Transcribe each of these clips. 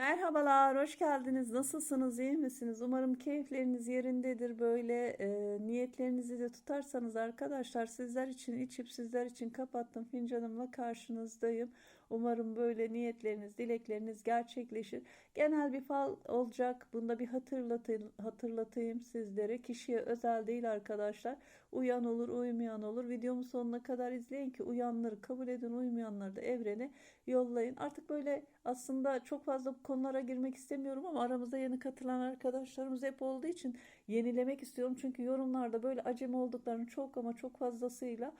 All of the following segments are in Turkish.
Merhabalar, hoş geldiniz. Nasılsınız, iyi misiniz? Umarım keyifleriniz yerindedir. Böyle e, niyetlerinizi de tutarsanız arkadaşlar sizler için içip sizler için kapattım fincanımla karşınızdayım. Umarım böyle niyetleriniz, dilekleriniz gerçekleşir. Genel bir fal olacak. Bunda bir hatırlatayım, hatırlatayım sizlere. Kişiye özel değil arkadaşlar. Uyan olur, uymayan olur. Videomu sonuna kadar izleyin ki uyanları kabul edin, uymayanları da evrene yollayın. Artık böyle aslında çok fazla bu konulara girmek istemiyorum ama aramızda yeni katılan arkadaşlarımız hep olduğu için yenilemek istiyorum. Çünkü yorumlarda böyle acemi olduklarını çok ama çok fazlasıyla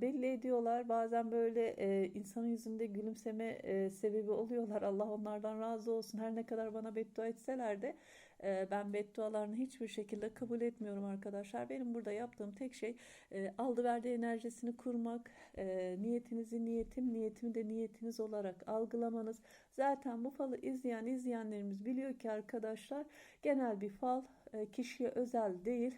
belli ediyorlar. Bazen böyle e, insanın yüzünde gülümseme e, sebebi oluyorlar. Allah onlardan razı olsun. Her ne kadar bana beddua etseler de e, ben beddualarını hiçbir şekilde kabul etmiyorum arkadaşlar. Benim burada yaptığım tek şey aldı verdi enerjisini kurmak, niyetinizi niyetim, niyetimi de niyetiniz olarak algılamanız. Zaten bu falı izleyen izleyenlerimiz biliyor ki arkadaşlar genel bir fal kişiye özel değil.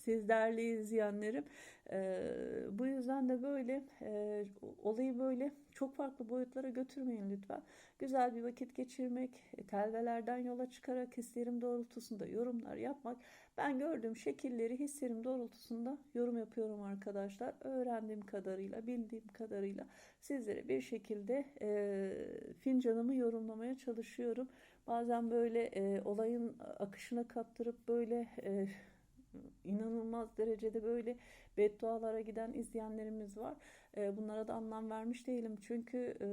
Siz değerli izleyenlerim e, bu yüzden de böyle e, olayı böyle çok farklı boyutlara götürmeyin lütfen. Güzel bir vakit geçirmek, e, telvelerden yola çıkarak hislerim doğrultusunda yorumlar yapmak. Ben gördüğüm şekilleri hislerim doğrultusunda yorum yapıyorum arkadaşlar. Öğrendiğim kadarıyla, bildiğim kadarıyla sizlere bir şekilde e, fincanımı yorumlamaya çalışıyorum. Bazen böyle e, olayın akışına kaptırıp böyle... E, inanılmaz derecede böyle beddualara giden izleyenlerimiz var. E, bunlara da anlam vermiş değilim. Çünkü e,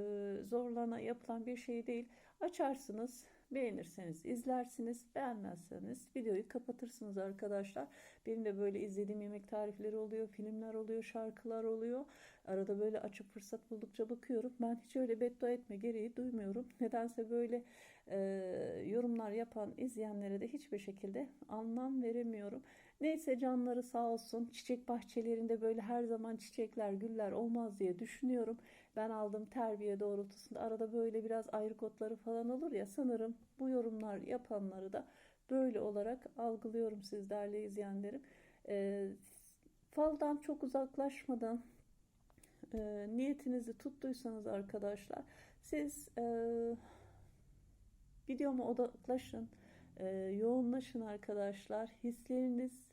zorlana yapılan bir şey değil. Açarsınız, beğenirseniz izlersiniz, beğenmezseniz videoyu kapatırsınız arkadaşlar. Benim de böyle izlediğim yemek tarifleri oluyor, filmler oluyor, şarkılar oluyor. Arada böyle açıp fırsat buldukça bakıyorum. Ben hiç öyle beddua etme gereği duymuyorum. Nedense böyle e, yorumlar yapan izleyenlere de hiçbir şekilde anlam veremiyorum. Neyse canları sağ olsun. Çiçek bahçelerinde böyle her zaman çiçekler, güller olmaz diye düşünüyorum. Ben aldığım terbiye doğrultusunda arada böyle biraz ayrı kotları falan olur ya sanırım bu yorumlar yapanları da böyle olarak algılıyorum siz değerli izleyenlerim. E, faldan çok uzaklaşmadan e, niyetinizi tuttuysanız arkadaşlar siz e, videoma odaklaşın, e, yoğunlaşın arkadaşlar. Hislerinizi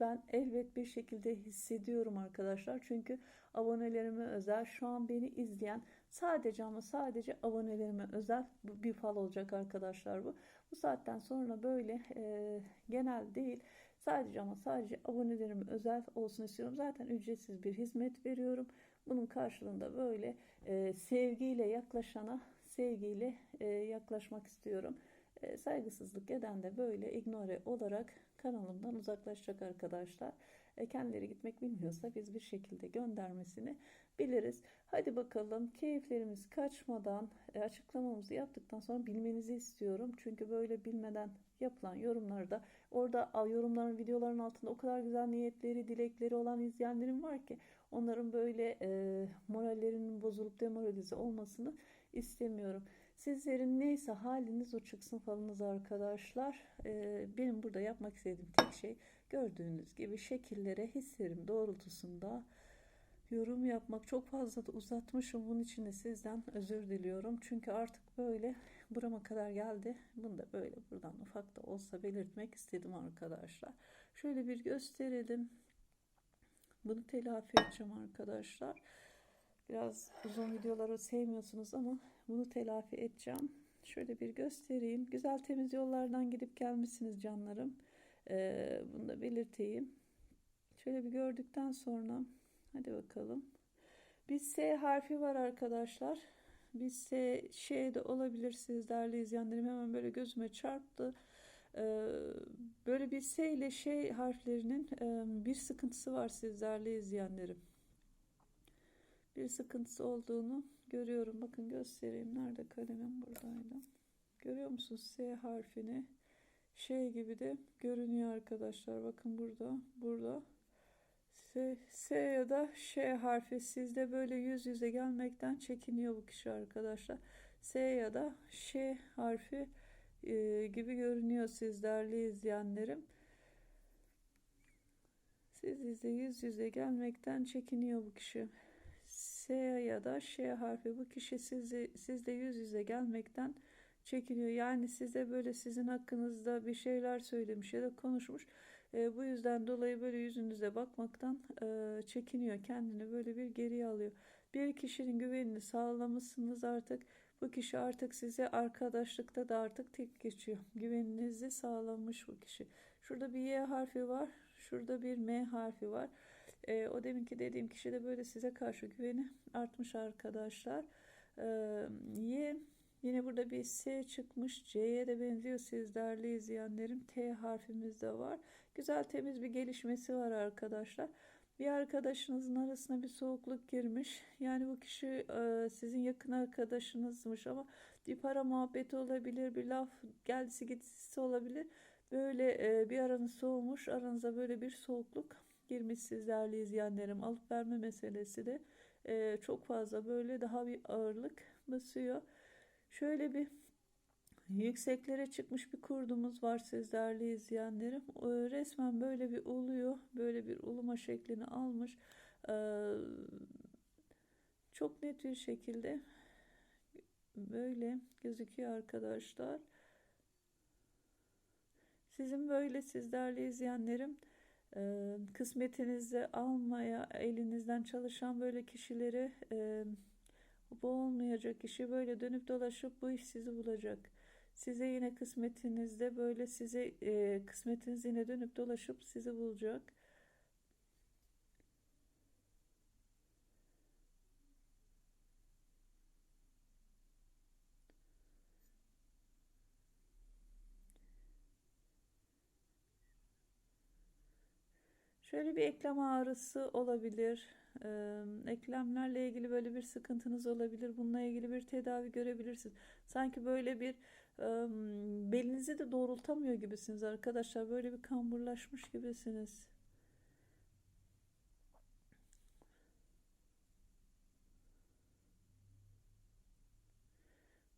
ben elbet bir şekilde hissediyorum arkadaşlar. Çünkü abonelerime özel şu an beni izleyen sadece ama sadece abonelerime özel bir fal olacak arkadaşlar bu. Bu saatten sonra böyle e, genel değil sadece ama sadece abonelerime özel olsun istiyorum. Zaten ücretsiz bir hizmet veriyorum. Bunun karşılığında böyle e, sevgiyle yaklaşana sevgiyle e, yaklaşmak istiyorum. E, saygısızlık eden de böyle ignore olarak kanalımdan uzaklaşacak arkadaşlar. E, kendileri gitmek bilmiyorsa biz bir şekilde göndermesini biliriz. Hadi bakalım keyiflerimiz kaçmadan e, açıklamamızı yaptıktan sonra bilmenizi istiyorum. Çünkü böyle bilmeden yapılan yorumlarda orada yorumların videoların altında o kadar güzel niyetleri dilekleri olan izleyenlerim var ki onların böyle e, morallerinin bozulup demoralize olmasını istemiyorum. Sizlerin neyse haliniz o çıksın falınız arkadaşlar. Ee, benim burada yapmak istediğim tek şey gördüğünüz gibi şekillere hislerim doğrultusunda yorum yapmak. Çok fazla da uzatmışım. Bunun için de sizden özür diliyorum. Çünkü artık böyle burama kadar geldi. Bunu da böyle buradan ufak da olsa belirtmek istedim arkadaşlar. Şöyle bir gösterelim. Bunu telafi edeceğim arkadaşlar. Biraz uzun videoları sevmiyorsunuz ama bunu telafi edeceğim. Şöyle bir göstereyim. Güzel temiz yollardan gidip gelmişsiniz canlarım. Ee, bunu da belirteyim. Şöyle bir gördükten sonra hadi bakalım. Bir S harfi var arkadaşlar. Bir S şey de olabilir siz değerli izleyenlerim. Hemen böyle gözüme çarptı. Ee, böyle bir S ile şey harflerinin e, bir sıkıntısı var siz değerli izleyenlerim bir sıkıntısı olduğunu görüyorum. Bakın göstereyim. Nerede kalemim? Buradaydı. Görüyor musunuz? S harfini şey gibi de görünüyor arkadaşlar. Bakın burada. Burada. S, S ya da Ş harfi sizde böyle yüz yüze gelmekten çekiniyor bu kişi arkadaşlar. S ya da Ş harfi e, gibi görünüyor siz değerli izleyenlerim. Sizle yüz yüze gelmekten çekiniyor bu kişi. S ya da Ş harfi bu kişi sizle, sizle yüz yüze gelmekten çekiniyor. Yani size böyle sizin hakkınızda bir şeyler söylemiş ya da konuşmuş. E, bu yüzden dolayı böyle yüzünüze bakmaktan e, çekiniyor. Kendini böyle bir geriye alıyor. Bir kişinin güvenini sağlamışsınız artık. Bu kişi artık size arkadaşlıkta da artık tek geçiyor. Güveninizi sağlamış bu kişi. Şurada bir Y harfi var. Şurada bir M harfi var. E, o deminki dediğim kişi de böyle size karşı güveni artmış arkadaşlar. E, y yine burada bir S çıkmış. C'ye de benziyor siz değerli izleyenlerim. T harfimiz de var. Güzel temiz bir gelişmesi var arkadaşlar. Bir arkadaşınızın arasına bir soğukluk girmiş. Yani bu kişi e, sizin yakın arkadaşınızmış ama bir para muhabbeti olabilir, bir laf geldisi gitisi olabilir. Böyle e, bir aranız soğumuş, aranıza böyle bir soğukluk girmiş sizlerle izleyenlerim. Alıp verme meselesi de e, çok fazla böyle daha bir ağırlık basıyor. Şöyle bir yükseklere çıkmış bir kurdumuz var sizlerle izleyenlerim. E, resmen böyle bir uluyor. Böyle bir uluma şeklini almış. E, çok net bir şekilde böyle gözüküyor arkadaşlar. Sizin böyle sizlerle izleyenlerim e, kısmetinizi almaya elinizden çalışan böyle kişileri e, bu olmayacak kişi böyle dönüp dolaşıp bu iş sizi bulacak. Size yine kısmetinizde böyle size e, kısmetiniz yine dönüp dolaşıp sizi bulacak. Şöyle bir eklem ağrısı olabilir. Ee, eklemlerle ilgili böyle bir sıkıntınız olabilir. Bununla ilgili bir tedavi görebilirsiniz. Sanki böyle bir e, belinizi de doğrultamıyor gibisiniz arkadaşlar. Böyle bir kamburlaşmış gibisiniz.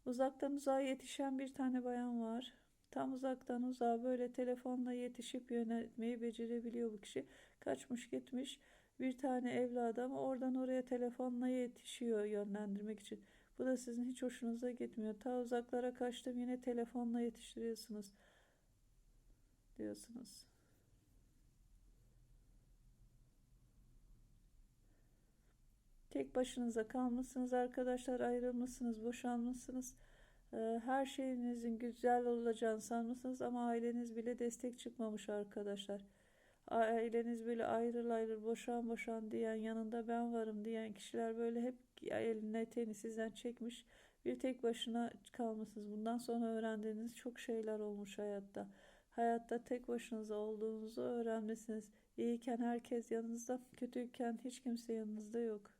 Uzaktan uzağa yetişen bir tane bayan var. Tam uzaktan uzağa böyle telefonla yetişip yönetmeyi becerebiliyor bu kişi. Kaçmış gitmiş bir tane evladı ama oradan oraya telefonla yetişiyor yönlendirmek için. Bu da sizin hiç hoşunuza gitmiyor. Ta uzaklara kaçtım yine telefonla yetiştiriyorsunuz diyorsunuz. Tek başınıza kalmışsınız arkadaşlar ayrılmışsınız boşanmışsınız. Ee, her şeyinizin güzel olacağını sanmışsınız ama aileniz bile destek çıkmamış arkadaşlar. Aileniz böyle ayrıl ayrıl boşan boşan diyen yanında ben varım diyen kişiler böyle hep eline eteğini sizden çekmiş. Bir tek başına kalmışsınız. Bundan sonra öğrendiğiniz çok şeyler olmuş hayatta. Hayatta tek başınıza olduğunuzu öğrenmesiniz. İyiyken herkes yanınızda, kötüyken hiç kimse yanınızda yok.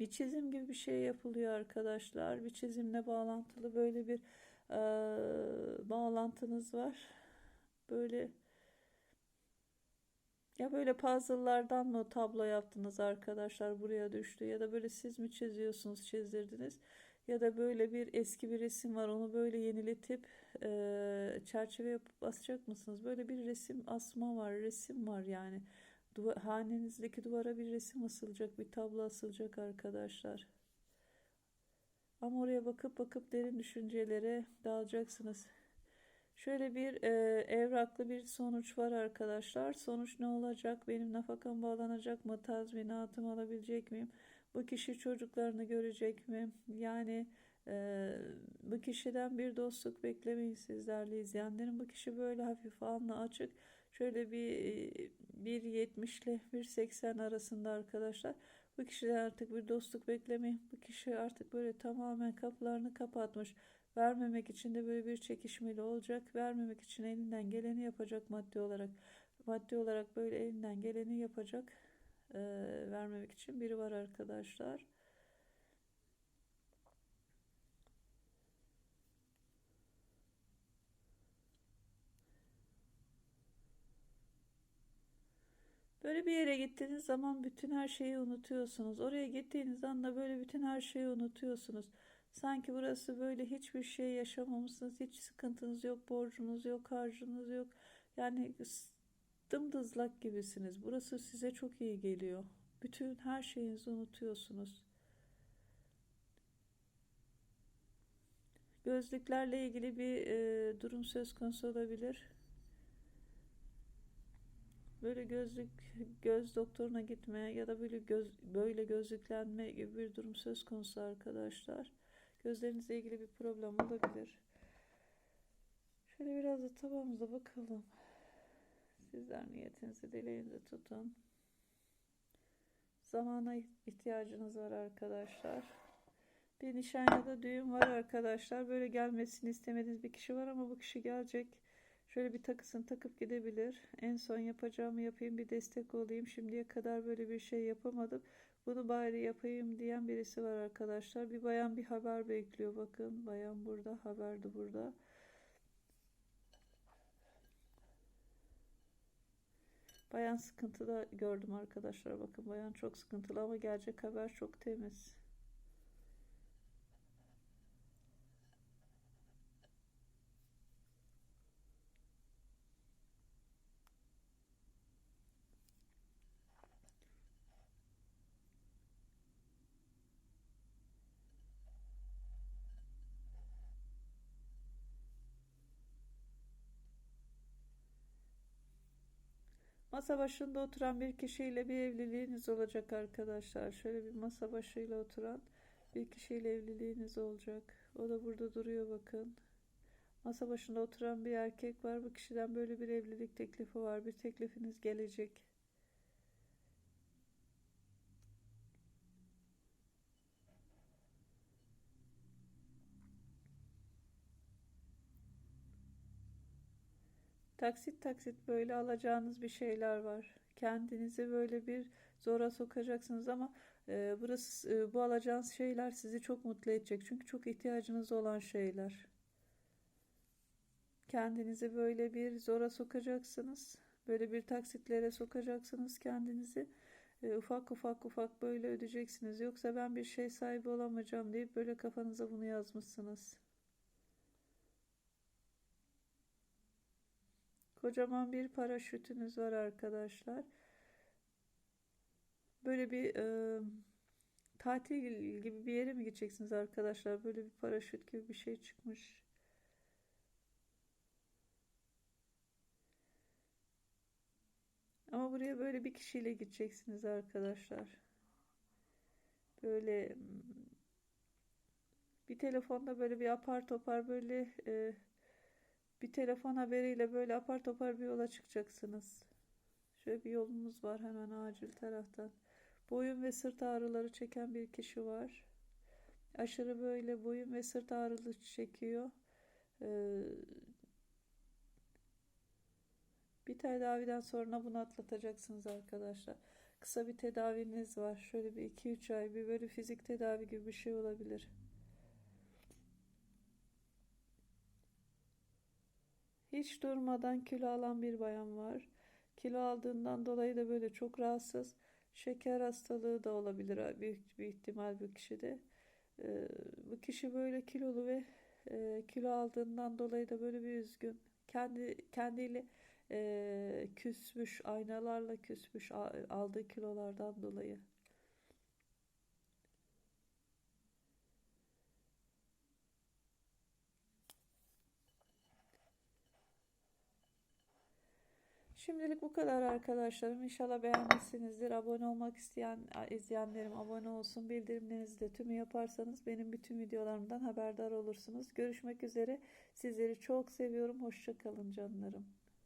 Bir çizim gibi bir şey yapılıyor arkadaşlar. Bir çizimle bağlantılı böyle bir e, bağlantınız var. Böyle ya böyle puzzle'lardan mı tablo yaptınız arkadaşlar buraya düştü ya da böyle siz mi çiziyorsunuz çizdirdiniz ya da böyle bir eski bir resim var onu böyle yeniletip e, çerçeve yapıp asacak mısınız? Böyle bir resim asma var resim var yani Duva, hanenizdeki duvara bir resim asılacak, bir tablo asılacak arkadaşlar. Ama oraya bakıp bakıp derin düşüncelere dalacaksınız. Şöyle bir e, evraklı bir sonuç var arkadaşlar. Sonuç ne olacak? Benim nafakam bağlanacak mı? Tazminatım alabilecek miyim? Bu kişi çocuklarını görecek mi? Yani e, bu kişiden bir dostluk beklemeyin sizlerle izleyenlerin. Bu kişi böyle hafif alnı açık Şöyle bir 1.70 ile 1.80 arasında arkadaşlar. Bu kişiden artık bir dostluk beklemeyin. Bu kişi artık böyle tamamen kapılarını kapatmış. Vermemek için de böyle bir çekişmeli olacak. Vermemek için elinden geleni yapacak maddi olarak. Maddi olarak böyle elinden geleni yapacak. E, vermemek için biri var arkadaşlar. Böyle bir yere gittiğiniz zaman bütün her şeyi unutuyorsunuz. Oraya gittiğiniz anda böyle bütün her şeyi unutuyorsunuz. Sanki burası böyle hiçbir şey yaşamamışsınız. Hiç sıkıntınız yok, borcunuz yok, harcınız yok. Yani dımdızlak gibisiniz. Burası size çok iyi geliyor. Bütün her şeyinizi unutuyorsunuz. Gözlüklerle ilgili bir e, durum söz konusu olabilir. Böyle gözlük göz doktoruna gitme ya da böyle göz böyle gözlüklenme gibi bir durum söz konusu arkadaşlar. Gözlerinizle ilgili bir problem olabilir. Şöyle biraz da tabağımıza bakalım. Sizler niyetinizi dileğinizi tutun. Zamana ihtiyacınız var arkadaşlar. Bir nişan ya da düğün var arkadaşlar. Böyle gelmesini istemediğiniz bir kişi var ama bu kişi gelecek. Şöyle bir takısını takıp gidebilir. En son yapacağımı yapayım bir destek olayım. Şimdiye kadar böyle bir şey yapamadım. Bunu bari yapayım diyen birisi var arkadaşlar. Bir bayan bir haber bekliyor. Bakın bayan burada haber de burada. Bayan sıkıntıda gördüm arkadaşlar. Bakın bayan çok sıkıntılı ama gelecek haber çok temiz. Masa başında oturan bir kişiyle bir evliliğiniz olacak arkadaşlar. Şöyle bir masa başıyla oturan bir kişiyle evliliğiniz olacak. O da burada duruyor bakın. Masa başında oturan bir erkek var. Bu kişiden böyle bir evlilik teklifi var. Bir teklifiniz gelecek. Taksit taksit böyle alacağınız bir şeyler var. Kendinizi böyle bir zora sokacaksınız ama e, burası e, bu alacağınız şeyler sizi çok mutlu edecek. Çünkü çok ihtiyacınız olan şeyler. Kendinizi böyle bir zora sokacaksınız. Böyle bir taksitlere sokacaksınız kendinizi. E, ufak ufak ufak böyle ödeyeceksiniz. Yoksa ben bir şey sahibi olamayacağım deyip böyle kafanıza bunu yazmışsınız. Kocaman bir paraşütünüz var arkadaşlar. Böyle bir e, tatil gibi bir yere mi gideceksiniz arkadaşlar? Böyle bir paraşüt gibi bir şey çıkmış. Ama buraya böyle bir kişiyle gideceksiniz arkadaşlar. Böyle bir telefonda böyle bir apar topar böyle e, bir telefon haberiyle böyle apar topar bir yola çıkacaksınız. Şöyle bir yolumuz var hemen acil taraftan. Boyun ve sırt ağrıları çeken bir kişi var. Aşırı böyle boyun ve sırt ağrıları çekiyor. Ee, bir tedaviden sonra bunu atlatacaksınız arkadaşlar. Kısa bir tedaviniz var. Şöyle bir 2-3 ay bir böyle fizik tedavi gibi bir şey olabilir. Hiç durmadan kilo alan bir bayan var. Kilo aldığından dolayı da böyle çok rahatsız. Şeker hastalığı da olabilir büyük bir ihtimal bu kişide. Ee, bu kişi böyle kilolu ve e, kilo aldığından dolayı da böyle bir üzgün. Kendi kendiyle e, küsmüş, aynalarla küsmüş aldığı kilolardan dolayı. Şimdilik bu kadar arkadaşlarım. İnşallah beğenmişsinizdir. Abone olmak isteyen izleyenlerim abone olsun. Bildirimlerinizi de tümü yaparsanız benim bütün videolarımdan haberdar olursunuz. Görüşmek üzere. Sizleri çok seviyorum. Hoşçakalın canlarım.